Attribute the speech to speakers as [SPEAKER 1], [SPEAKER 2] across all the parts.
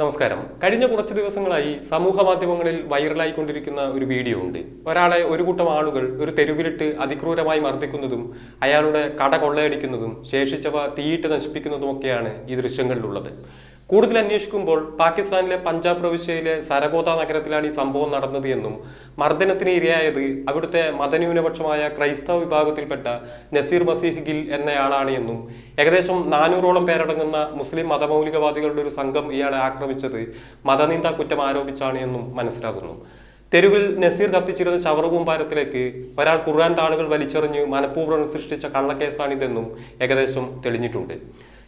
[SPEAKER 1] നമസ്കാരം. കഴിഞ്ഞ കുറച്ച് ദിവസങ്ങളായി സമൂഹ മാധ്യമങ്ങളിൽ വൈറലായിക്കൊണ്ടിരിക്കുന്ന ഒരു വീഡിയോ ഉണ്ട്. ഒരാളെ ഒരു കൂട്ടം ആളുകൾ ഒരു തെരുവിലിട്ട് അതിക്രൂരമായി മർദ്ദിക്കുന്നതും അയാളുടെ കട കൊള്ളയടിക്കുന്നതും ശേഷിച്ചവ തീയിട്ട് നശിപ്പിക്കുന്നതുമൊക്കെയാണ് ഈ ദൃശ്യങ്ങളിലുള്ളത്. കൂടുതൽ അന്വേഷിക്കുമ്പോൾ പാകിസ്ഥാനിലെ പഞ്ചാബ് പ്രവിശ്യയിലെ സരഗോദ നഗരത്തിലാണ് ഈ സംഭവം നടന്നത് എന്നും മർദ്ദനത്തിന് ഇരയായത് അവിടുത്തെ മതന്യൂനപക്ഷമായ ക്രൈസ്തവ വിഭാഗത്തിൽപ്പെട്ട നസീർ മസീഹ് ഗിൽ എന്നയാളാണ് എന്നും ഏകദേശം നാനൂറോളം പേരടങ്ങുന്ന മുസ്ലിം മതമൗലികവാദികളുടെ ഒരു സംഘം ഇയാളെ ആക്രമിച്ചത് മതനിന്ദ കുറ്റം ആരോപിച്ചാണ് എന്നും മനസ്സിലാകുന്നു. തെരുവിൽ നസീർ കത്തിച്ചിരുന്ന ചവറുകൂമ്പാരത്തിലേക്ക് ഒരാൾ ഖുർആൻ താളുകൾ വലിച്ചെറിഞ്ഞ് മനഃപൂർവം സൃഷ്ടിച്ച കള്ളക്കേസാണിതെന്നും ഏകദേശം തെളിഞ്ഞിട്ടുണ്ട്.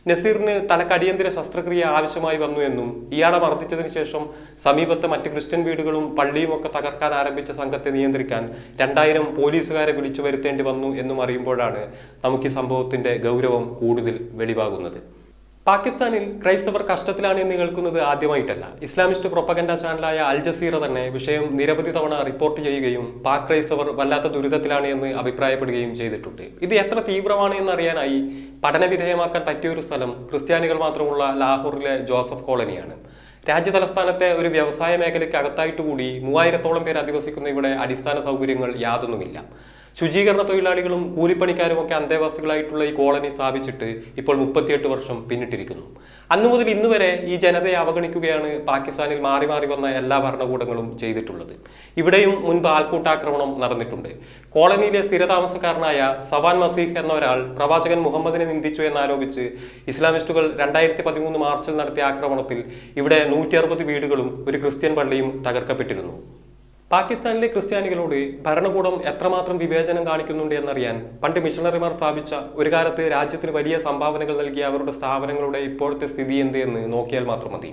[SPEAKER 1] നസീറിന് തനക്ക് അടിയന്തര ശസ്ത്രക്രിയ ആവശ്യമായി വന്നു എന്നും ഇയാളെ മർദ്ദിച്ചതിന് ശേഷം സമീപത്തെ മറ്റ് ക്രിസ്ത്യൻ വീടുകളും പള്ളിയും ഒക്കെ തകർക്കാൻ ആരംഭിച്ച സംഘത്തെ നിയന്ത്രിക്കാൻ രണ്ടായിരം പോലീസുകാരെ വിളിച്ചു വരുത്തേണ്ടി വന്നു എന്നും അറിയുമ്പോഴാണ് നമുക്ക് ഈ സംഭവത്തിന്റെ ഗൗരവം കൂടുതൽ വെളിവാകുന്നത്. പാകിസ്ഥാനിൽ ക്രൈസ്തവർ കഷ്ടത്തിലാണ് എന്ന് കേൾക്കുന്നത് ആദ്യമായിട്ടല്ല. ഇസ്ലാമിസ്റ്റ് പ്രൊപ്പഗൻഡ ചാനലായ അൽ ജസീറ തന്നെ വിഷയം നിരവധി തവണ റിപ്പോർട്ട് ചെയ്യുകയും പാക് ക്രൈസ്തവർ വല്ലാത്ത ദുരിതത്തിലാണ് എന്ന് അഭിപ്രായപ്പെടുകയും ചെയ്തിട്ടുണ്ട്. ഇത് എത്ര തീവ്രമാണ് എന്നറിയാനായി പഠനവിധേയമാക്കാൻ പറ്റിയൊരു സ്ഥലം ക്രിസ്ത്യാനികൾ മാത്രമുള്ള ലാഹോറിലെ ജോസഫ് കോളനിയാണ്. രാജ്യതലസ്ഥാനത്തെ ഒരു വ്യവസായ മേഖലയ്ക്ക് അകത്തായിട്ട് കൂടി മൂവായിരത്തോളം പേർ അധിവസിക്കുന്ന ഇവിടെ അടിസ്ഥാന സൗകര്യങ്ങൾ യാതൊന്നുമില്ല. ശുചീകരണ തൊഴിലാളികളും കൂലിപ്പണിക്കാരും ഒക്കെ അന്തേവാസികളായിട്ടുള്ള ഈ കോളനി സ്ഥാപിച്ചിട്ട് ഇപ്പോൾ മുപ്പത്തിയെട്ട് വർഷം പിന്നിട്ടിരിക്കുന്നു. അന്നു മുതൽ ഇന്ന് വരെ ഈ ജനതയെ അവഗണിക്കുകയാണ് പാകിസ്ഥാനിൽ മാറി മാറി വന്ന എല്ലാ ഭരണകൂടങ്ങളും ചെയ്തിട്ടുള്ളത്. ഇവിടെയും മുൻപ് ആൾക്കൂട്ടാക്രമണം നടന്നിട്ടുണ്ട്. കോളനിയിലെ സ്ഥിരതാമസക്കാരനായ സവാൻ മസീഹ് എന്ന ഒരാൾ പ്രവാചകൻ മുഹമ്മദിനെ നിന്ദിച്ചു എന്നാരോപിച്ച് ഇസ്ലാമിസ്റ്റുകൾ രണ്ടായിരത്തി പതിമൂന്ന് മാർച്ചിൽ നടത്തിയ ആക്രമണത്തിൽ ഇവിടെ നൂറ്റി വീടുകളും ഒരു ക്രിസ്ത്യൻ പള്ളിയും തകർക്കപ്പെട്ടിരുന്നു. പാകിസ്ഥാനിലെ ക്രിസ്ത്യാനികളോട് ഭരണകൂടം എത്രമാത്രം വിവേചനം കാണിക്കുന്നുണ്ട് എന്നറിയാൻ പണ്ട് മിഷണറിമാർ സ്ഥാപിച്ച ഒരു കാലത്ത് രാജ്യത്തിന് വലിയ സംഭാവനകൾ നൽകിയ അവരുടെ സ്ഥാപനങ്ങളുടെ ഇപ്പോഴത്തെ സ്ഥിതി എന്ത് എന്ന് നോക്കിയാൽ മാത്രം മതി.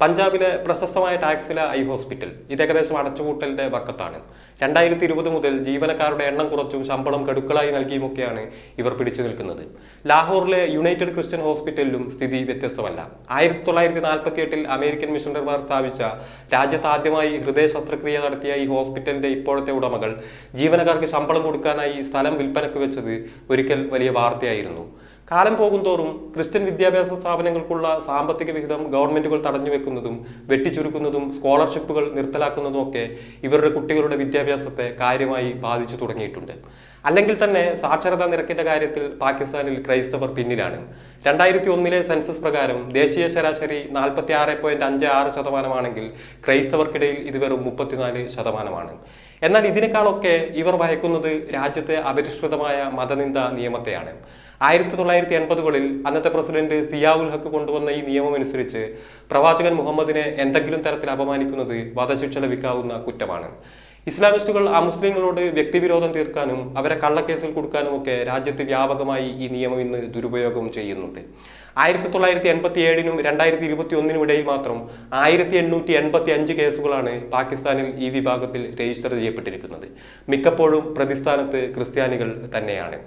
[SPEAKER 1] പഞ്ചാബിലെ പ്രശസ്തമായ ടാക്സില ഐ ഹോസ്പിറ്റൽ. ഇത് ഏകദേശം അടച്ചുപൂട്ടലിന്റെ വക്കത്താണ്. രണ്ടായിരത്തി ഇരുപത് മുതൽ ജീവനക്കാരുടെ എണ്ണം കുറച്ചും ശമ്പളം കടുക്കളായി നൽകിയുമൊക്കെയാണ് ഇവർ പിടിച്ചു നിൽക്കുന്നത്. ലാഹോറിലെ യുണൈറ്റഡ് ക്രിസ്ത്യൻ ഹോസ്പിറ്റലിലും സ്ഥിതി വ്യത്യസ്തമല്ല. ആയിരത്തി തൊള്ളായിരത്തി നാൽപ്പത്തി എട്ടിൽ അമേരിക്കൻ മിഷണറിമാർ സ്ഥാപിച്ച രാജ്യത്ത് ആദ്യമായി ഹൃദയ ശസ്ത്രക്രിയ നടത്തിയ ഈ ഹോസ്പിറ്റലിന്റെ ഇപ്പോഴത്തെ ഉടമകൾ ജീവനക്കാർക്ക് ശമ്പളം കൊടുക്കാനായി സ്ഥലം വിൽപ്പനക്ക് വെച്ചത് ഒരിക്കൽ വലിയ വാർത്തയായിരുന്നു. കാലം പോകുന്തോറും ക്രിസ്ത്യൻ വിദ്യാഭ്യാസ സ്ഥാപനങ്ങൾക്കുള്ള സാമ്പത്തിക വിഹിതം ഗവൺമെന്റുകൾ തടഞ്ഞു വെക്കുന്നതും വെട്ടിച്ചുരുക്കുന്നതും സ്കോളർഷിപ്പുകൾ നിർത്തലാക്കുന്നതും ഒക്കെ ഇവരുടെ കുട്ടികളുടെ വിദ്യാഭ്യാസത്തെ കാര്യമായി ബാധിച്ചു തുടങ്ങിയിട്ടുണ്ട്. അല്ലെങ്കിൽ തന്നെ സാക്ഷരതാ നിരക്കിന്റെ കാര്യത്തിൽ പാകിസ്ഥാനിൽ ക്രൈസ്തവർ പിന്നിലാണ്. രണ്ടായിരത്തി ഒന്നിലെ സെൻസസ് പ്രകാരം ദേശീയ ശരാശരി നാൽപ്പത്തി ആറ് പോയിന്റ് അഞ്ച് ആറ് ശതമാനമാണെങ്കിൽ ക്രൈസ്തവർക്കിടയിൽ ഇത് വെറും മുപ്പത്തിനാല് ശതമാനമാണ്. എന്നാൽ ഇതിനേക്കാളൊക്കെ ഇവർ ഭയക്കുന്നത് രാജ്യത്തെ അപരിഷ്കൃതമായ മതനിന്ദ നിയമത്തെയാണ്. ആയിരത്തി തൊള്ളായിരത്തി എൺപതുകളിൽ അന്നത്തെ പ്രസിഡന്റ് സിയാവുൽ ഹക്ക് കൊണ്ടുവന്ന ഈ നിയമം അനുസരിച്ച് പ്രവാചകൻ മുഹമ്മദിനെ എന്തെങ്കിലും തരത്തിൽ അപമാനിക്കുന്നത് വധശിക്ഷ ലഭിക്കാവുന്ന കുറ്റമാണ്. ഇസ്ലാമിസ്റ്റുകൾ അമുസ്ലിങ്ങളോട് വ്യക്തിവിരോധം തീർക്കാനും അവരെ കള്ളക്കേസിൽ കൊടുക്കാനും ഒക്കെ രാജ്യത്ത് വ്യാപകമായി ഈ നിയമം ഇന്ന് ദുരുപയോഗം ചെയ്യുന്നുണ്ട്. ആയിരത്തി തൊള്ളായിരത്തി എൺപത്തി ഏഴിനും രണ്ടായിരത്തി ഇരുപത്തി ഒന്നിനും ഇടയിൽ മാത്രം ആയിരത്തി എണ്ണൂറ്റി എൺപത്തി അഞ്ച് കേസുകളാണ് പാകിസ്ഥാനിൽ ഈ വിഭാഗത്തിൽ രജിസ്റ്റർ ചെയ്യപ്പെട്ടിരിക്കുന്നത്. മിക്കപ്പോഴും പ്രതിസ്ഥാനത്ത് ക്രിസ്ത്യാനികൾ തന്നെയാണ്.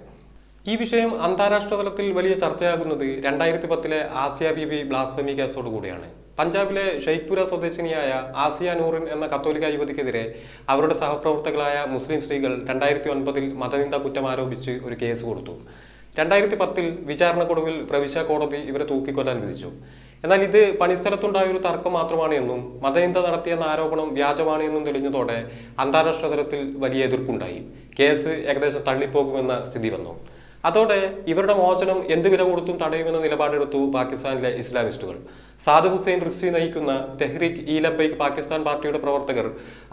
[SPEAKER 1] ഈ വിഷയം അന്താരാഷ്ട്ര തലത്തിൽ വലിയ ചർച്ചയാകുന്നത് രണ്ടായിരത്തി പത്തിലെ ആസിയ ബി ബി ബ്ലാസ്ഫമി കേസോട് കൂടിയാണ്. പഞ്ചാബിലെ ഷെയ്ഖ്പുര സ്വദേശിനിയായ ആസിയ നൂറിൻ എന്ന കത്തോലിക്ക യുവതിക്കെതിരെ അവരുടെ സഹപ്രവർത്തകളായ മുസ്ലിം സ്ത്രീകൾ രണ്ടായിരത്തി ഒൻപതിൽ മതനിന്ദ കുറ്റം ആരോപിച്ച് ഒരു കേസ് കൊടുത്തു. രണ്ടായിരത്തി പത്തിൽ വിചാരണക്കൊടുവിൽ പ്രവിശ്യ കോടതി ഇവരെ തൂക്കിക്കൊല്ലാൻ വിധിച്ചു. എന്നാൽ ഇത് പണിസ്ഥലത്തുണ്ടായ ഒരു തർക്കം മാത്രമാണ് എന്നും മതനിന്ദ നടത്തിയെന്ന ആരോപണം വ്യാജമാണ് എന്നും തെളിഞ്ഞതോടെ അന്താരാഷ്ട്ര തലത്തിൽ വലിയ എതിർപ്പുണ്ടായി. കേസ് ഏകദേശം തള്ളിപ്പോകുമെന്ന സ്ഥിതി വന്നു. അതോടെ ഇവരുടെ മോചനം എന്ത് വില കൊടുത്തും തടയുമെന്ന നിലപാടെടുത്തു പാകിസ്ഥാനിലെ ഇസ്ലാമിസ്റ്റുകൾ. സാദ് ഹുസൈൻ റിസ്വി നയിക്കുന്ന തെഹ്രീഖ് ഇ ലബൈക്ക് പാകിസ്ഥാൻ പാർട്ടിയുടെ പ്രവർത്തകർ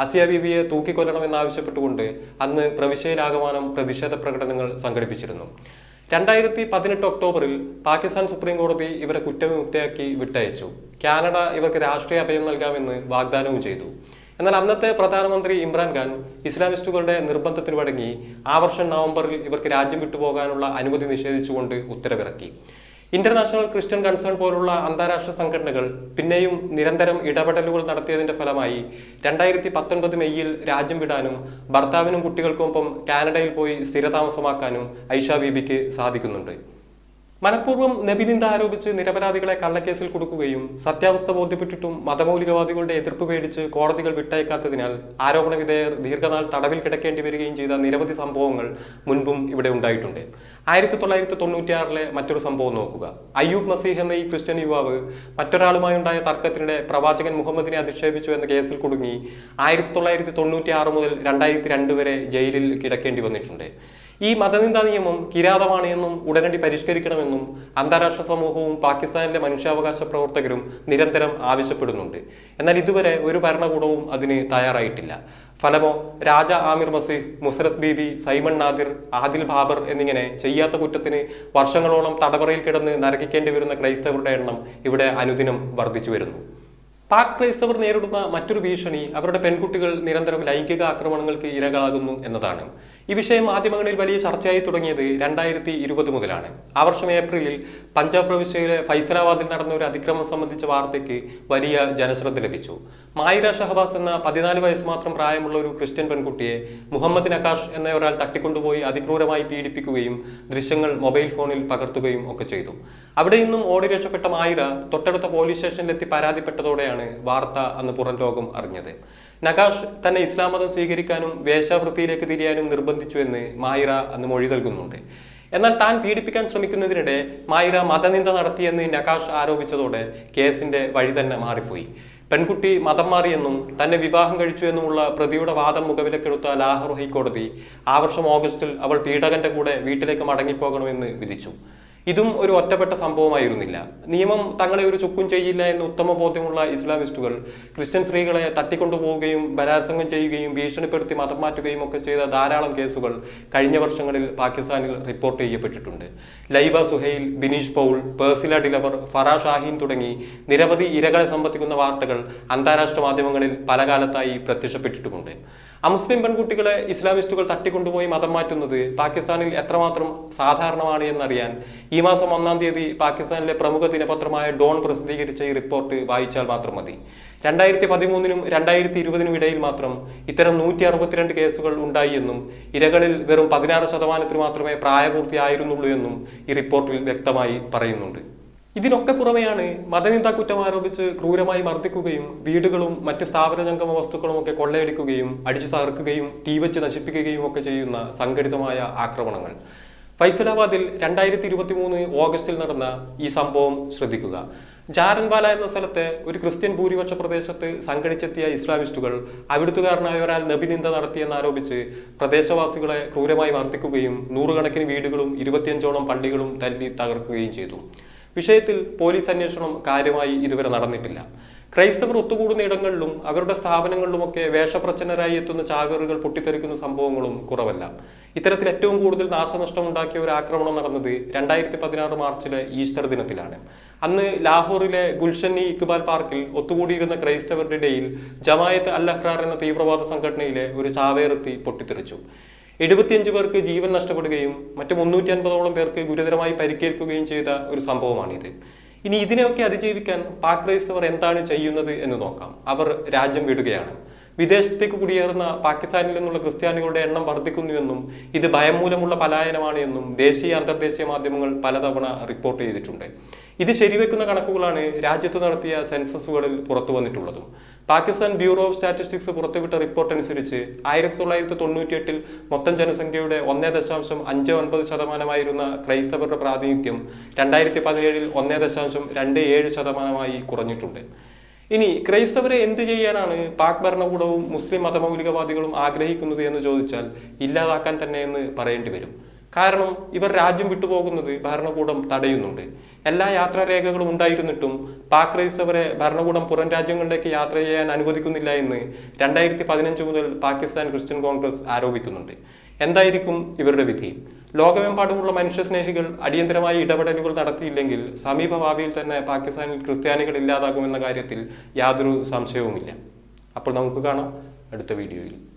[SPEAKER 1] അസിയ ബീബിയെ തൂക്കിക്കൊല്ലണമെന്നാവശ്യപ്പെട്ടുകൊണ്ട് അന്ന് പ്രവിശ്യയിലാകമാനം പ്രതിഷേധ പ്രകടനങ്ങൾ സംഘടിപ്പിച്ചിരുന്നു. രണ്ടായിരത്തി പതിനെട്ട് ഒക്ടോബറിൽ പാകിസ്ഥാൻ സുപ്രീം കോടതി ഇവരെ കുറ്റവിമുക്തയാക്കി വിട്ടയച്ചു. കാനഡ ഇവർക്ക് രാഷ്ട്രീയ അഭയം നൽകാമെന്ന് വാഗ്ദാനവും ചെയ്തു. എന്നാൽ അന്നത്തെ പ്രധാനമന്ത്രി ഇമ്രാൻഖാൻ ഇസ്ലാമിസ്റ്റുകളുടെ നിർബന്ധത്തിന് വഴങ്ങി ആ വർഷം നവംബറിൽ ഇവർക്ക് രാജ്യം വിട്ടുപോകാനുള്ള അനുമതി നിഷേധിച്ചുകൊണ്ട് ഉത്തരവിറക്കി. ഇന്റർനാഷണൽ ക്രിസ്ത്യൻ കൺസേൺ പോലുള്ള അന്താരാഷ്ട്ര സംഘടനകൾ പിന്നെയും നിരന്തരം ഇടപെടലുകൾ നടത്തിയതിന്റെ ഫലമായി രണ്ടായിരത്തി പത്തൊൻപത് മെയ്യിൽ രാജ്യം വിടാനും ഭർത്താവിനും കുട്ടികൾക്കൊപ്പം കാനഡയിൽ പോയി സ്ഥിരതാമസമാക്കാനും ഐഷ ബീബിക്ക് സാധിക്കുന്നുണ്ട്. മനഃപൂർവം നബിനിന്ദ ആരോപിച്ച് നിരപരാധികളെ കള്ളക്കേസിൽ കൊടുക്കുകയും സത്യാവസ്ഥ ബോധ്യപ്പെട്ടിട്ടും മതമൗലികവാദികളുടെ എതിർപ്പ് പേടിച്ച് കോടതികൾ വിട്ടയക്കാത്തതിനാൽ ആരോപണ വിധേയർ ദീർഘനാൾ തടവിൽ കിടക്കേണ്ടി വരികയും ചെയ്ത നിരവധി സംഭവങ്ങൾ മുൻപും ഇവിടെ ഉണ്ടായിട്ടുണ്ട്. ആയിരത്തി തൊള്ളായിരത്തി തൊണ്ണൂറ്റിയാറിലെ മറ്റൊരു സംഭവം നോക്കുക. അയ്യൂബ് മസീഹ് എന്ന ഈ ക്രിസ്ത്യൻ യുവാവ് മറ്റൊരാളുമായുണ്ടായ തർക്കത്തിനിടെ പ്രവാചകൻ മുഹമ്മദിനെ അധിക്ഷേപിച്ചു എന്ന കേസിൽ കുടുങ്ങി ആയിരത്തി തൊള്ളായിരത്തി തൊണ്ണൂറ്റി ആറ് മുതൽ രണ്ടായിരത്തി രണ്ട് വരെ ജയിലിൽ കിടക്കേണ്ടി വന്നിട്ടുണ്ട്. ഈ മതനിന്ദാ നിയമം കിരാതമാണ് എന്നും ഉടനടി പരിഷ്കരിക്കണമെന്നും അന്താരാഷ്ട്ര സമൂഹവും പാകിസ്ഥാനിലെ മനുഷ്യാവകാശ പ്രവർത്തകരും നിരന്തരം ആവശ്യപ്പെടുന്നുണ്ട്. എന്നാൽ ഇതുവരെ ഒരു ഭരണകൂടവും അതിന് തയ്യാറായിട്ടില്ല. ഫലമോ രാജ ആമിർ മസീഹ് മുസരത് ബീബി സൈമൺ നാദിർ ആദിൽ ബാബർ എന്നിങ്ങനെ ചെയ്യാത്ത കുറ്റത്തിന് വർഷങ്ങളോളം തടവറയിൽ കിടന്ന് നരകിക്കേണ്ടി വരുന്ന ക്രൈസ്തവരുടെ എണ്ണം ഇവിടെ അനുദിനം വർദ്ധിച്ചു വരുന്നു. പാക് ക്രൈസ്തവർ നേരിടുന്ന മറ്റൊരു ഭീഷണി അവരുടെ പെൺകുട്ടികൾ നിരന്തരം ലൈംഗിക ആക്രമണങ്ങൾക്ക് ഇരകളാകുന്നു എന്നതാണ്. ഈ വിഷയം മാധ്യമങ്ങളിൽ വലിയ ചർച്ചയായി തുടങ്ങിയത് രണ്ടായിരത്തി ഇരുപത് മുതലാണ്. ആ വർഷം ഏപ്രിലിൽ പഞ്ചാബ് പ്രവിശ്യയിലെ ഫൈസലാബാദിൽ നടന്ന ഒരു അതിക്രമം സംബന്ധിച്ച വാർത്തയ്ക്ക് വലിയ ജനശ്രദ്ധ ലഭിച്ചു. മായിര ഷഹബാസ് എന്ന പതിനാല് വയസ്സ് മാത്രം പ്രായമുള്ള ഒരു ക്രിസ്ത്യൻ പെൺകുട്ടിയെ മുഹമ്മദ് നക്കാഷ് എന്ന ഒരാൾ തട്ടിക്കൊണ്ടുപോയി അതിക്രൂരമായി പീഡിപ്പിക്കുകയും ദൃശ്യങ്ങൾ മൊബൈൽ ഫോണിൽ പകർത്തുകയും ഒക്കെ ചെയ്തു. അവിടെ നിന്നും ഓടി രക്ഷപ്പെട്ട മായിര തൊട്ടടുത്ത പോലീസ് സ്റ്റേഷനിലെത്തി പരാതിപ്പെട്ടതോടെയാണ് വാർത്ത അന്ന് പുറം ലോകം അറിഞ്ഞത്. നഗാഷ് തന്നെ ഇസ്ലാം മതം സ്വീകരിക്കാനും വേശ്യാവൃത്തിയിലേക്ക് തിരിയാനും നിർബന്ധിച്ചു എന്ന് മായിറ അന്ന് മൊഴി നൽകുന്നുണ്ട്. എന്നാൽ താൻ പീഡിപ്പിക്കാൻ ശ്രമിക്കുന്നതിനിടെ മായിറ മതനിന്ദ നടത്തിയെന്ന് നകാഷ് ആരോപിച്ചതോടെ കേസിന്റെ വഴി തന്നെ മാറിപ്പോയി. പെൺകുട്ടി മതം മാറിയെന്നും തന്നെ വിവാഹം കഴിച്ചു എന്നുമുള്ള പ്രതിയുടെ വാദം മുഖവിലക്കെടുത്ത ലാഹോർ ഹൈക്കോടതി ആ വർഷം ഓഗസ്റ്റിൽ അവൾ പീഡകന്റെ കൂടെ വീട്ടിലേക്ക് മടങ്ങിപ്പോകണമെന്ന് വിധിച്ചു. ഇതും ഒരു ഒറ്റപ്പെട്ട സംഭവമായിരുന്നില്ല. നിയമം തങ്ങളെ ഒരു ചുക്കും ചെയ്യില്ല എന്ന് ഉത്തമ ബോധ്യമുള്ള ഇസ്ലാമിസ്റ്റുകൾ ക്രിസ്ത്യൻ സ്ത്രീകളെ തട്ടിക്കൊണ്ടുപോവുകയും ബലാത്സംഗം ചെയ്യുകയും ഭീഷണിപ്പെടുത്തി മതം മാറ്റുകയും ഒക്കെ ചെയ്ത ധാരാളം കേസുകൾ കഴിഞ്ഞ വർഷങ്ങളിൽ പാകിസ്ഥാനിൽ റിപ്പോർട്ട് ചെയ്യപ്പെട്ടിട്ടുണ്ട്. ലൈബ സുഹൈൽ ബിനീഷ് പൗൾ പേഴ്സില ഡിലവർ ഫറാ ഷാഹീൻ തുടങ്ങി നിരവധി ഇരകളെ സംബന്ധിക്കുന്ന വാർത്തകൾ അന്താരാഷ്ട്ര മാധ്യമങ്ങളിൽ പല കാലത്തായി പ്രത്യക്ഷപ്പെട്ടിട്ടുമുണ്ട്. അമുസ്ലിം പെൺകുട്ടികളെ ഇസ്ലാമിസ്റ്റുകൾ തട്ടിക്കൊണ്ടുപോയി മതം മാറ്റുന്നത് പാകിസ്ഥാനിൽ എത്രമാത്രം സാധാരണമാണ് എന്നറിയാൻ ഈ മാസം ഒന്നാം തീയതി പാകിസ്ഥാനിലെ പ്രമുഖ ദിനപത്രമായ ഡോൺ പ്രസിദ്ധീകരിച്ച ഈ റിപ്പോർട്ട് വായിച്ചാൽ മാത്രം മതി. രണ്ടായിരത്തി പതിമൂന്നിനും രണ്ടായിരത്തി ഇരുപതിനും ഇടയിൽ മാത്രം ഇത്തരം നൂറ്റി അറുപത്തിരണ്ട് കേസുകൾ ഉണ്ടായി എന്നും ഇരകളിൽ വെറും പതിനാറ് ശതമാനത്തിന് മാത്രമേ പ്രായപൂർത്തിയായിരുന്നുള്ളൂ എന്നും ഈ റിപ്പോർട്ടിൽ വ്യക്തമായി പറയുന്നുണ്ട്. ഇതിനൊക്കെ പുറമെയാണ് മതനിന്ദാ കുറ്റം ആരോപിച്ച് ക്രൂരമായി മർദ്ദിക്കുകയും വീടുകളും മറ്റ് സ്ഥാപന ജംഗമ വസ്തുക്കളും ഒക്കെ കൊള്ളയടിക്കുകയും അടിച്ചു തകർക്കുകയും തീവച്ച് നശിപ്പിക്കുകയും ഒക്കെ ചെയ്യുന്ന സംഘടിതമായ ആക്രമണങ്ങൾ. ഫൈസലാബാദിൽ രണ്ടായിരത്തി ഇരുപത്തി മൂന്ന് ഓഗസ്റ്റിൽ നടന്ന ഈ സംഭവം ശ്രദ്ധിക്കുക. ജാരൻവാല എന്ന സ്ഥലത്തെ ഒരു ക്രിസ്ത്യൻ ഭൂരിപക്ഷ പ്രദേശത്ത് സംഘടിച്ചെത്തിയ ഇസ്ലാമിസ്റ്റുകൾ അവിടുത്തുകാരനായ ഒരാൾ നബിനിന്ദ നടത്തിയെന്നാരോപിച്ച് പ്രദേശവാസികളെ ക്രൂരമായി മർദ്ദിക്കുകയും നൂറുകണക്കിന് വീടുകളും ഇരുപത്തിയഞ്ചോളം പള്ളികളും തല്ലി തകർക്കുകയും ചെയ്തു. വിഷയത്തിൽ പോലീസ് അന്വേഷണം കാര്യമായി ഇതുവരെ നടന്നിട്ടില്ല. ക്രൈസ്തവർ ഒത്തുകൂടുന്ന ഇടങ്ങളിലും അവരുടെ സ്ഥാപനങ്ങളിലുമൊക്കെ വേഷപ്രച്ഛന്നരായി എത്തുന്ന ചാവേറുകൾ പൊട്ടിത്തെറിക്കുന്ന സംഭവങ്ങളും കുറവല്ല. ഇത്തരത്തിൽ ഏറ്റവും കൂടുതൽ നാശനഷ്ടം ഉണ്ടാക്കിയ ഒരു ആക്രമണം നടന്നത് രണ്ടായിരത്തി പതിനാറ് മാർച്ചിലെ ഈസ്റ്റർ ദിനത്തിലാണ്. അന്ന് ലാഹോറിലെ ഗുൽഷന്നി ഇക്ബാൽ പാർക്കിൽ ഒത്തുകൂടിയിരുന്ന ക്രൈസ്തവരുടെ ഇടയിൽ ജമായത്ത് അൽ അഹ്റാർ എന്ന തീവ്രവാദ സംഘടനയിലെ ഒരു ചാവേറെത്തി പൊട്ടിത്തെറിച്ചു. എഴുപത്തിയഞ്ച് പേർക്ക് ജീവൻ നഷ്ടപ്പെടുകയും മറ്റ് മുന്നൂറ്റി അൻപതോളം പേർക്ക് ഗുരുതരമായി പരിക്കേൽക്കുകയും ചെയ്ത ഒരു സംഭവമാണിത്. ഇനി ഇതിനെയൊക്കെ അതിജീവിക്കാൻ പാക് ക്രൈസ്തവർ എന്താണ് ചെയ്യുന്നത് എന്ന് നോക്കാം. അവർ രാജ്യം വിടുകയാണ്. വിദേശത്തേക്ക് കുടിയേറുന്ന പാകിസ്ഥാനിൽ നിന്നുള്ള ക്രിസ്ത്യാനികളുടെ എണ്ണം വർദ്ധിക്കുന്നുവെന്നും ഇത് ഭയം മൂലമുള്ള പലായനമാണ് എന്നും ദേശീയ അന്തർദേശീയ മാധ്യമങ്ങൾ പലതവണ റിപ്പോർട്ട് ചെയ്തിട്ടുണ്ട്. ഇത് ശരിവെക്കുന്ന കണക്കുകളാണ് രാജ്യത്ത് നടത്തിയ സെൻസസുകളിൽ പുറത്തു വന്നിട്ടുള്ളതും. പാകിസ്ഥാൻ ബ്യൂറോ ഓഫ് സ്റ്റാറ്റിസ്റ്റിക്സ് പുറത്തുവിട്ട റിപ്പോർട്ട് അനുസരിച്ച് ആയിരത്തി തൊള്ളായിരത്തി തൊണ്ണൂറ്റിയെട്ടിൽ മൊത്തം ജനസംഖ്യയുടെ ഒന്നേ ദശാംശം അഞ്ച് ഒൻപത് ശതമാനമായിരുന്ന ക്രൈസ്തവരുടെ പ്രാതിനിധ്യം രണ്ടായിരത്തി പതിനേഴിൽ ഒന്നേ ദശാംശം രണ്ട് ഏഴ് ശതമാനമായി കുറഞ്ഞിട്ടുണ്ട്. ഇനി ക്രൈസ്തവരെ എന്ത് ചെയ്യാനാണ് പാക് ഭരണകൂടവും മുസ്ലിം മതമൗലികവാദികളും ആഗ്രഹിക്കുന്നത് എന്ന് ചോദിച്ചാൽ ഇല്ലാതാക്കാൻ തന്നെ എന്ന് പറയേണ്ടി വരും. കാരണം ഇവർ രാജ്യം വിട്ടുപോകുന്നത് ഭരണകൂടം തടയുന്നുണ്ട്. എല്ലാ യാത്രാരേഖകളും ഉണ്ടായിരുന്നിട്ടും പാക് ക്രൈസ്തവരെ ഭരണകൂടം പുറം രാജ്യങ്ങളിലേക്ക് യാത്ര ചെയ്യാൻ അനുവദിക്കുന്നില്ല എന്ന് രണ്ടായിരത്തി പതിനഞ്ച് മുതൽ പാകിസ്ഥാൻ ക്രിസ്ത്യൻ കോൺഗ്രസ് ആരോപിക്കുന്നുണ്ട്. എന്തായിരിക്കും ഇവരുടെ വിധി? ലോകമെമ്പാടുമുള്ള മനുഷ്യസ്നേഹികൾ അടിയന്തരമായി ഇടപെടലുകൾ നടത്തിയില്ലെങ്കിൽ സമീപഭാവിയിൽ തന്നെ പാകിസ്ഥാനിൽ ക്രിസ്ത്യാനികൾ ഇല്ലാതാകുമെന്ന കാര്യത്തിൽ യാതൊരു സംശയവുമില്ല. അപ്പോൾ നമുക്ക് കാണാം അടുത്ത വീഡിയോയിൽ.